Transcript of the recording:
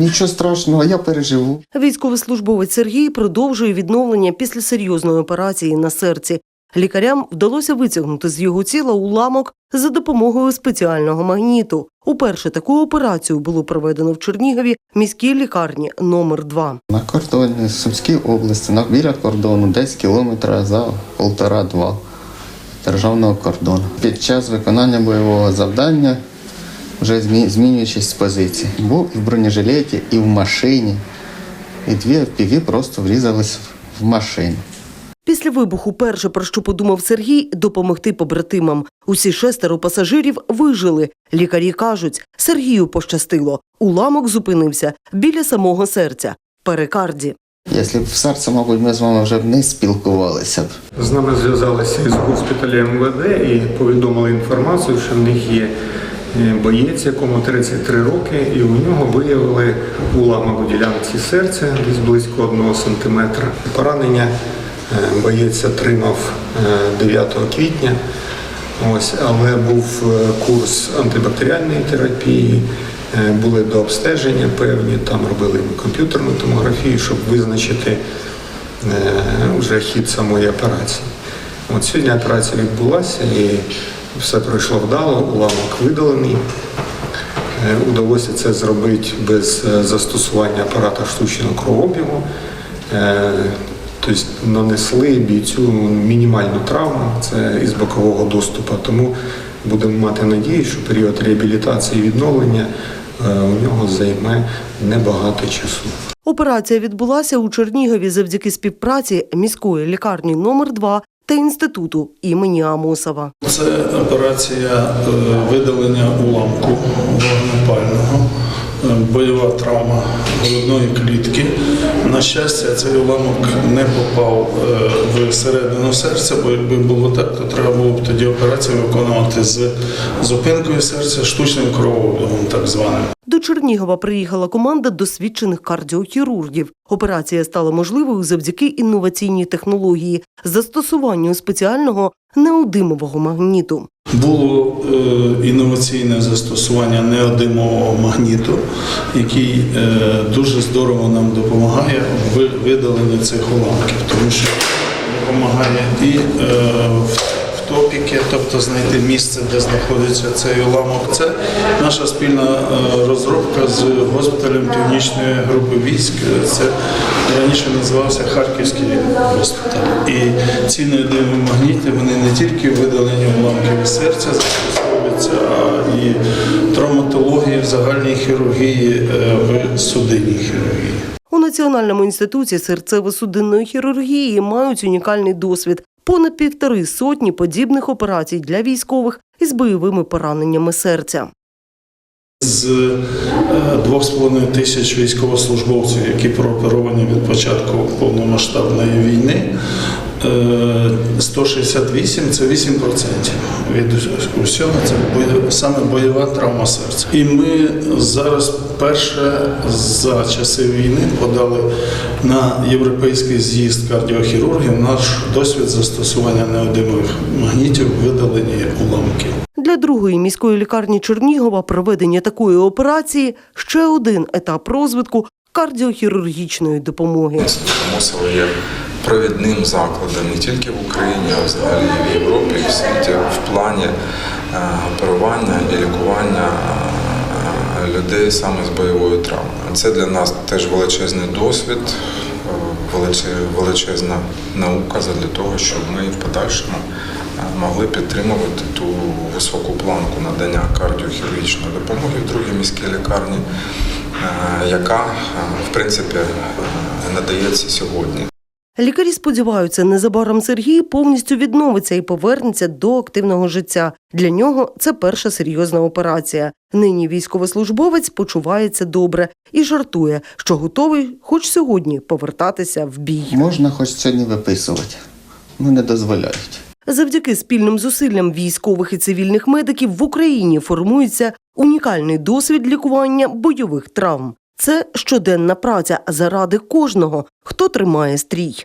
Нічого страшного, я переживу. Військовослужбовець Сергій продовжує відновлення після серйозної операції на серці. Лікарям вдалося витягнути з його тіла уламок за допомогою спеціального магніту. Уперше таку операцію було проведено в Чернігові міській лікарні номер 2 На кордоні Сумській області, на біля кордону, десь кілометра за полтора-два державного кордону. Під час виконання бойового завдання, вже змі- змінюючись з позиції, був і в бронежилеті, і в машині. І дві FPV просто врізались в машину. Після вибуху перше, про що подумав Сергій, допомогти побратимам. Усі шестеро пасажирів вижили. Лікарі кажуть, Сергію пощастило. Уламок зупинився біля самого серця. Перикарді. Якщо б в серце, мабуть, ми з вами вже б не спілкувалися б. З нами зв'язалися із госпіталем МВД і повідомили інформацію, що в них є боєць, якому 33 роки, і у нього виявили уламок у ділянці серця десь близько 1 см. Поранення е, боєць отримав е, 9 квітня. Ось, але був е, курс антибактеріальної терапії, е, були до обстеження певні, там робили комп'ютерну томографію, щоб визначити е, вже хід самої операції. От сьогодні операція відбулася і все пройшло вдало, уламок видалений. Е, Удалося це зробити без е, застосування апарата штучного кровообігу. Е, Тобто нанесли бійцю мінімальну травму, це із бокового доступу. Тому будемо мати надію, що період реабілітації і відновлення у нього займе небагато часу. Операція відбулася у Чернігові завдяки співпраці міської лікарні номер 2 та інституту імені Амосова. Це операція е, видалення уламку вогнепального, е, бойова травма грудної клітки. На щастя, цей уламок не попав е, в середину серця, бо якби було так, то треба було б тоді операцію виконувати з зупинкою серця штучним кровообігом, так званим. До Чернігова приїхала команда досвідчених кардіохірургів. Операція стала можливою завдяки інноваційній технології застосуванню спеціального неодимового магніту. Було е, інноваційне застосування неодимового магніту, який е, дуже здорово нам допомагає в видаленні цих уламків, тому що допомагає і е, в топіки, тобто знайти місце, де знаходиться цей уламок. Це наша спільна е, розробка з госпіталем Північної групи військ. Це раніше називався Харківський госпіталь. І ці неодимові магніти вони не тільки в видаленні уламків серця застосовуються, а і травматології, в загальній хірургії, е, в судинній хірургії. У Національному інституті серцево-судинної хірургії мають унікальний досвід. Понад півтори сотні подібних операцій для військових із бойовими пораненнями серця. З е, двох з половиною тисяч військовослужбовців, які прооперовані від початку повномасштабної війни, е, 168 – це 8% від усього. Це саме бойова травма серця. І ми зараз перше за часи війни подали на європейський з'їзд кардіохірургів наш досвід застосування неодимових магнітів в видаленні уламків. Для другої міської лікарні Чернігова проведення такої операції ще один етап розвитку кардіохірургічної допомоги. Є провідним закладом не тільки в Україні, а взагалі і в Європі, і в світі в плані е, оперування і лікування е, людей саме з бойовою травмою. Це для нас теж величезний досвід, е, величезна наука для того, щоб ми в подальшому могли підтримувати ту високу планку надання кардіохірургічної допомоги в другій міській лікарні, яка в принципі надається сьогодні. Лікарі сподіваються, незабаром Сергій повністю відновиться і повернеться до активного життя. Для нього це перша серйозна операція. Нині військовослужбовець почувається добре і жартує, що готовий хоч сьогодні повертатися в бій. Можна хоч сьогодні виписувати. Ну не дозволяють. Завдяки спільним зусиллям військових і цивільних медиків в Україні формується унікальний досвід лікування бойових травм. Це щоденна праця заради кожного, хто тримає стрій.